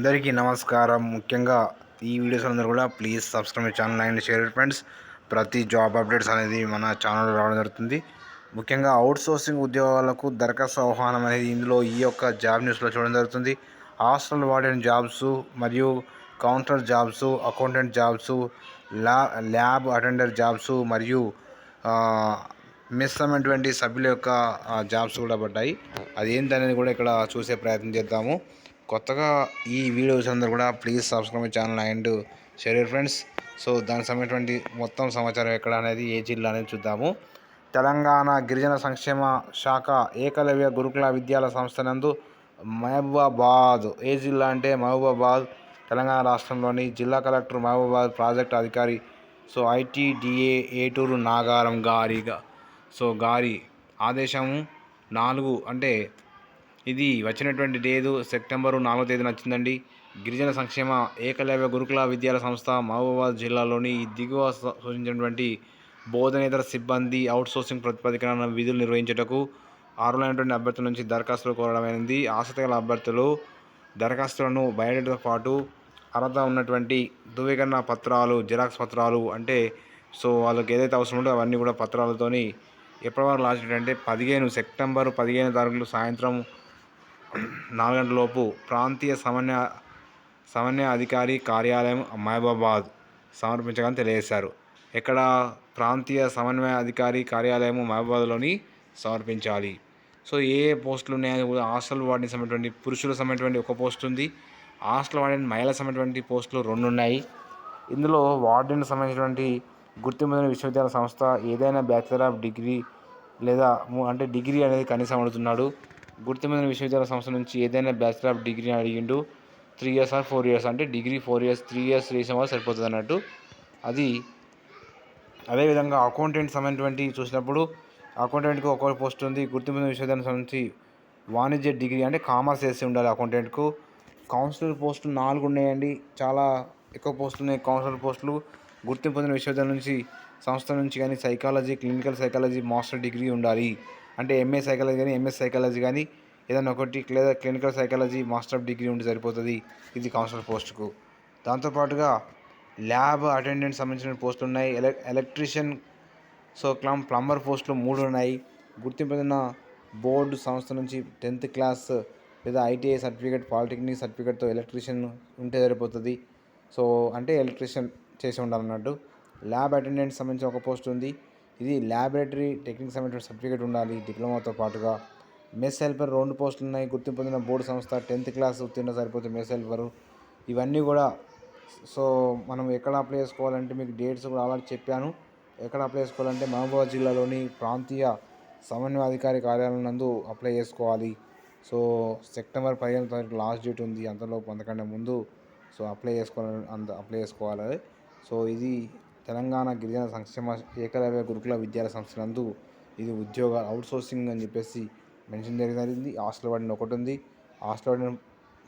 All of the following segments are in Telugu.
అందరికీ నమస్కారం. ముఖ్యంగా ఈ వీడియోస్ అందరూ కూడా please subscribe channel and share friends ప్రతి జాబ్ అప్డేట్స్ అనేది మన ఛానల్లో రావడం జరుగుతుంది. ముఖ్యంగా అవుట్ సోర్సింగ్ ఉద్యోగాలకు దరఖాస్తు ఆహ్వానం అనేది ఇందులో ఈ యొక్క జాబ్ న్యూస్లో చూడడం జరుగుతుంది. హాస్టల్ వార్డెన్ జాబ్స్ మరియు counter jobs accountant jobs law lab attendant jobs మరియు ఆ, మిస్ అయినటువంటి సభ్యుల యొక్క జాబ్స్ కూడా పడ్డాయి. అది ఏంటనేది కూడా ఇక్కడ చూసే ప్రయత్నం చేద్దాము. కొత్తగా ఈ వీడియోస్ అందరూ కూడా please subscribe channel and share friends so దానికి సంబంధించినటువంటి మొత్తం సమాచారం ఎక్కడ అనేది ఏ జిల్లా అనేది చూద్దాము. తెలంగాణ గిరిజన సంక్షేమ శాఖ ఏకలవ్య గురుకుల విద్యాలయ సంస్థ నందు మహబూబాబాద్ ఏ జిల్లా అంటే మహబూబాబాద్ తెలంగాణ రాష్ట్రంలోని జిల్లా కలెక్టర్ మహబూబాబాద్ ప్రాజెక్ట్ అధికారి సో ఐటీడీఏ ఏటూరు నాగారం గారిగా. సో గారి ఆదేశము నాలుగు అంటే ఇది వచ్చినటువంటి డేదు సెప్టెంబరు నాలుగో తేదీన వచ్చిందండి. గిరిజన సంక్షేమ ఏకలవ్య గురుకుల విద్యాల సంస్థ మహబూబాబాద్ జిల్లాలోని దిగువ సూచించినటువంటి బోధనేతర సిబ్బంది అవుట్సోర్సింగ్ ప్రతిపాదికన విధులు నిర్వహించుటకు అర్హులైనటువంటి అభ్యర్థుల నుంచి దరఖాస్తులు కోరడమైనది ఆసక్తి గల అభ్యర్థులు దరఖాస్తులను బయోడేటాతో పాటు అర్హత ఉన్నటువంటి ధృవీకరణ పత్రాలు జిరాక్స్ పత్రాలు అంటే సో వాళ్ళకి ఏదైతే అవసరం ఉందో అవన్నీ కూడా పత్రాలతోని ఎప్పటివరకు లాస్ట్ అంటే పదిహేను సెప్టెంబర్ పదిహేను తారీఖులు సాయంత్రం నాలుగు గంటల లోపు ప్రాంతీయ సమన్వయ సమన్వయ అధికారి కార్యాలయం మహబూబాబాద్ సమర్పించగానే తెలియజేశారు. ఇక్కడ ప్రాంతీయ సమన్వయ అధికారి కార్యాలయం మహబూబాబాద్లోని సమర్పించాలి. సో ఏ ఏ పోస్టులు ఉన్నాయని కూడా హాస్టల్ వార్డెన్ సమయటువంటి పురుషుల సంబంధించినటువంటి ఒక పోస్ట్ ఉంది. హాస్టల్ వార్డెన్ మహిళల సమయటువంటి పోస్టులు రెండు ఉన్నాయి. ఇందులో వార్డెన్ సంబంధించినటువంటి గుర్తింపు విశ్వవిద్యాలయ సంస్థ ఏదైనా బ్యాచిలర్ ఆఫ్ డిగ్రీ లేదా అంటే డిగ్రీ అనేది కనీసం అడుగుతున్నాడు. గుర్తింపు విశ్వవిద్యాలయ సంస్థ నుంచి ఏదైనా బ్యాచిలర్ ఆఫ్ డిగ్రీ అడిగిండు three years or four years అంటే degree four years three years చేసిన వాళ్ళు సరిపోతుంది అన్నట్టు. అది అదేవిధంగా అకౌంటెంట్ సంబంధించి చూసినప్పుడు అకౌంటెంట్కి ఒక పోస్ట్ ఉంది గుర్తింపు విశ్వవిద్యాలయం సంబంధించి వాణిజ్య డిగ్రీ అంటే కామర్స్ చేసి ఉండాలి అకౌంటెంట్కు కౌన్సిలర్ పోస్టులు నాలుగు ఉన్నాయండి చాలా ఎక్కువ పోస్టులు ఉన్నాయి. కౌన్సిలర్ పోస్టులు గుర్తింపు పొందిన విశ్వవిద్యాలయం నుంచి సంస్థ నుంచి కానీ psychology clinical psychology master degree ఉండాలి. అంటే ఎంఏ సైకాలజీ కానీ ఎంఎస్ సైకాలజీ కానీ ఏదైనా ఒకటి లేదా clinical psychology master of degree ఉంటే సరిపోతుంది. ఇది కౌన్సిలర్ పోస్టుకు దాంతోపాటుగా ల్యాబ్ అటెండెంట్ సంబంధించిన పోస్టులు ఉన్నాయి. ఎలక్ ఎలక్ట్రీషియన్ సో క్లమ్ ప్లంబర్ పోస్టులు మూడు ఉన్నాయి. గుర్తింపు పొందిన బోర్డు సంస్థ నుంచి టెన్త్ క్లాస్ లేదా ఐటీఐ సర్టిఫికేట్ పాలిటెక్నిక్ సర్టిఫికేట్తో ఎలక్ట్రీషియన్ ఉంటే సరిపోతుంది. సో అంటే ఎలక్ట్రీషియన్ చేసి ఉండాలన్నట్టు. ల్యాబ్ అటెండెంట్ సంబంధించిన ఒక పోస్ట్ ఉంది. ఇది ల్యాబొరేటరీ టెక్నిక్ సంబంధించిన సర్టిఫికేట్ ఉండాలి డిప్లొమాతో పాటుగా. మెస్ హెల్పర్ రెండు పోస్టులు ఉన్నాయి. గుర్తింపు పొందిన బోర్డు సంస్థ టెన్త్ క్లాస్ ఉత్తీర్ణ సరిపోతే మెస్ హెల్పరు. ఇవన్నీ కూడా సో మనం ఎక్కడ అప్లై చేసుకోవాలంటే మీకు డేట్స్ కూడా ఆల్రెడీ చెప్పాను. ఎక్కడ అప్లై చేసుకోవాలంటే మహబూబాబాద్ జిల్లాలోని ప్రాంతీయ సమన్వయాధికారి కార్యాలయం నందు అప్లై చేసుకోవాలి. సో సెప్టెంబర్ పదిహేను తారీఖు లాస్ట్ డేట్ ఉంది. అంతలోపు అంతకంటే ముందు సో అప్లై చేసుకోవాలని అంత అప్లై చేసుకోవాలి. సో ఇది తెలంగాణ గిరిజన సంక్షేమ ఏకలవ్య గురుకుల విద్యాలయ సంస్థ నందు ఇది ఉద్యోగ అవుట్సోర్సింగ్ అని చెప్పేసి మెన్షన్ జరిగింది. హాస్టల్ వాడిని ఒకటి ఉంది హాస్టల్ వాడిని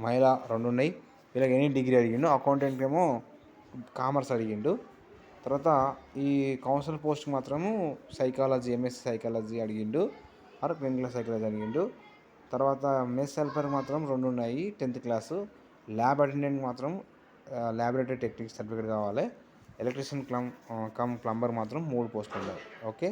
మహిళ రెండు ఉన్నాయి వీళ్ళకి ఎనీ డిగ్రీ అడిగిండు అకౌంటెంట్ ఏమో కామర్స్ అడిగిండు. తర్వాత ఈ కౌన్సిల్ పోస్ట్ మాత్రము సైకాలజీ ఎంఎస్ సైకాలజీ అడిగిండు. ఆర్ క్లినికల్ సైకాలజీ అడిగిండు. తర్వాత మెస్ హెల్పర్ మాత్రం రెండు ఉన్నాయి టెన్త్ క్లాసు. ల్యాబ్ అటెండెంట్ మాత్రం ల్యాబొరేటరీ టెక్నిక్ సర్టిఫికేట్ కావాలి. ఎలక్ట్రీషియన్ క్లమ్ కమ్ ప్లంబర్ మాత్రం మూడు పోస్టులు ఉన్నాయి ఓకే?